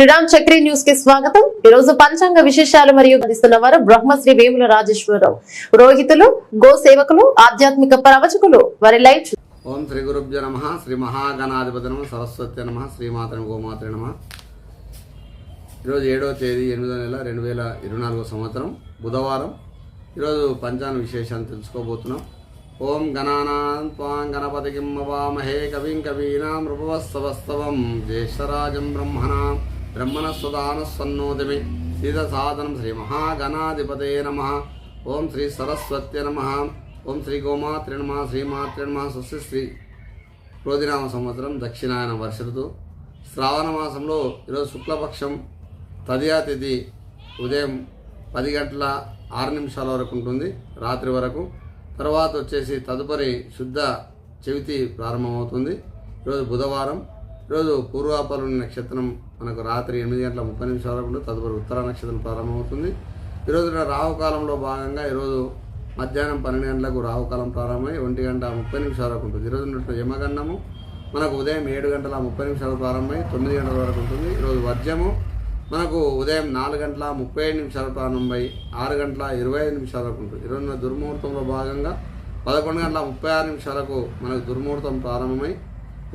శ్రీరామ్ చక్రి న్యూస్కి స్వాగతం. ఈ రోజు పంచాంగ విశేషాలు మరియు అందిస్తున్న వారు బ్రహ్మశ్రీ వేముల రాజేశ్వరరావు. రోహితులు గో సేవకులు ఆధ్యాత్మిక ప్రవచకులు వారి లైవ్ ఓం శ్రీ గురుభ్య నమ శ్రీ మహాగణాధిపతి నమ సరస్వతి నమ శ్రీమాతని గోమాతరి నమ. ఈరోజు ఏడవ తేదీ ఎనిమిదో నెల రెండు వేల ఇరవై నాలుగో సంవత్సరం బుధవారం. ఈరోజు పంచాంగ విశేషాన్ని తెలుసుకోబోతున్నాం. ఓం గణానాం త్వాం గణపతికిం మవామహే కవిం కవీనాం నృపవస్తవస్తవం జ్యేష్ఠరాజం బ్రహ్మణాం. బ్రహ్మణస్వదానస్వన్నోదమి సీతసాదనం శ్రీ మహాగణాధిపతే నమ ఓం శ్రీ సరస్వత్య నమ ఓం శ్రీ గోమాత్రి నమ శ్రీమాత్రి నమ స్వస్తి శ్రీ క్రోధినామ సంవత్సరం దక్షిణాయన వర్ష శ్రావణ మాసంలో ఈరోజు శుక్లపక్షం తదియా తిథి ఉదయం పది గంటల ఆరు నిమిషాల వరకు ఉంటుంది రాత్రి వరకు. తర్వాత వచ్చేసి తదుపరి శుద్ధ చవితి ప్రారంభమవుతుంది. ఈరోజు బుధవారం ఈరోజు పూర్వాపరుని నక్షత్రం మనకు రాత్రి ఎనిమిది గంటల ముప్పై నిమిషాల వరకు తదుపరి ఉత్తర నక్షత్రం ప్రారంభమవుతుంది. ఈరోజు రాహుకాలంలో భాగంగా ఈరోజు మధ్యాహ్నం పన్నెండు గంటలకు రాహుకాలం ప్రారంభమై ఒంటి గంట ముప్పై నిమిషాల వరకు ఉంటుంది. ఈరోజు ఉన్నట్టు యమగండము మనకు ఉదయం ఏడు గంటల ముప్పై నిమిషాలు ప్రారంభమై తొమ్మిది గంటల వరకు ఉంటుంది. ఈరోజు వర్జము మనకు ఉదయం నాలుగు గంటల ముప్పై ఐదు నిమిషాలు ప్రారంభమై ఆరు గంటల ఇరవై ఐదు నిమిషాల వరకు ఉంటుంది. ఈరోజు దుర్ముహూర్తంలో భాగంగా పదకొండు గంటల ముప్పై ఆరు నిమిషాలకు మనకు దుర్ముహూర్తం ప్రారంభమై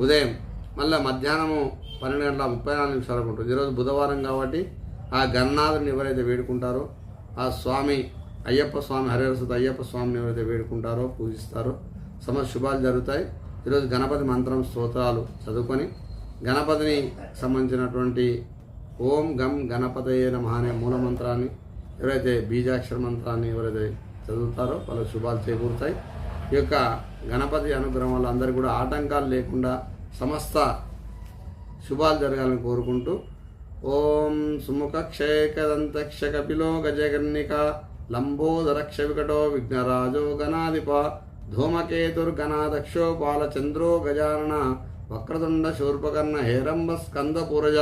ఉదయం మళ్ళీ మధ్యాహ్నము పన్నెండు గంటల ముప్పై నాలుగు నిమిషాలకు ఉంటుంది. ఈరోజు బుధవారం కాబట్టి ఆ గన్నాథుని ఎవరైతే వేడుకుంటారో ఆ స్వామి అయ్యప్ప స్వామి హరిహరసత అయ్యప్ప స్వామిని ఎవరైతే వేడుకుంటారో పూజిస్తారో సమస్త శుభాలు జరుగుతాయి. ఈరోజు గణపతి మంత్రం స్తోత్రాలు చదువుకొని గణపతిని సంబంధించినటువంటి ఓం గం గణపతయే నమ అనే మూల మంత్రాన్ని ఎవరైతే బీజాక్షర మంత్రాన్ని ఎవరైతే చదువుతారో వాళ్ళ శుభాలు చేకూరుతాయి. ఈ యొక్క గణపతి అనుగ్రహం వల్ల అందరికీ కూడా ఆటంకాలు లేకుండా సమస్త శుభాలు జరగాలని కోరుకుంటూ ఓం సుముఖక్షేకదంతక్ష కపిలో గజగర్ణిక లంబోదరక్ష వికటో విఘ్నరాజో గణాధిప ధూమకేతుర్గణాదక్షో బాలచంద్రో గజానన వక్రతుండ శూర్పకర్ణ హేరంబ స్కంద పురజ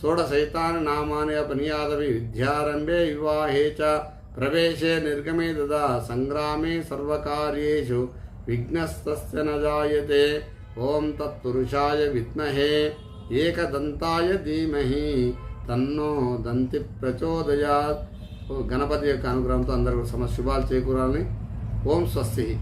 షోడశైతాని నామాని అపనియాదవి విద్యారంభే వివాహే చ ప్రవేశే నిర్గమే తదా సంగ్రామే సర్వకార్యేషు విఘ్నస్తస్య న జాయతే ఓం తత్పురుషాయ విద్మహే ఏకదంతాయ ధీమహి. తన్నో దంతి ప్రచోదయాత్. గణపతి యొక్క అనుగ్రహంతో అందరూ సమస్త శుభాలు చేకూరాలని. ఓం స్వస్తి.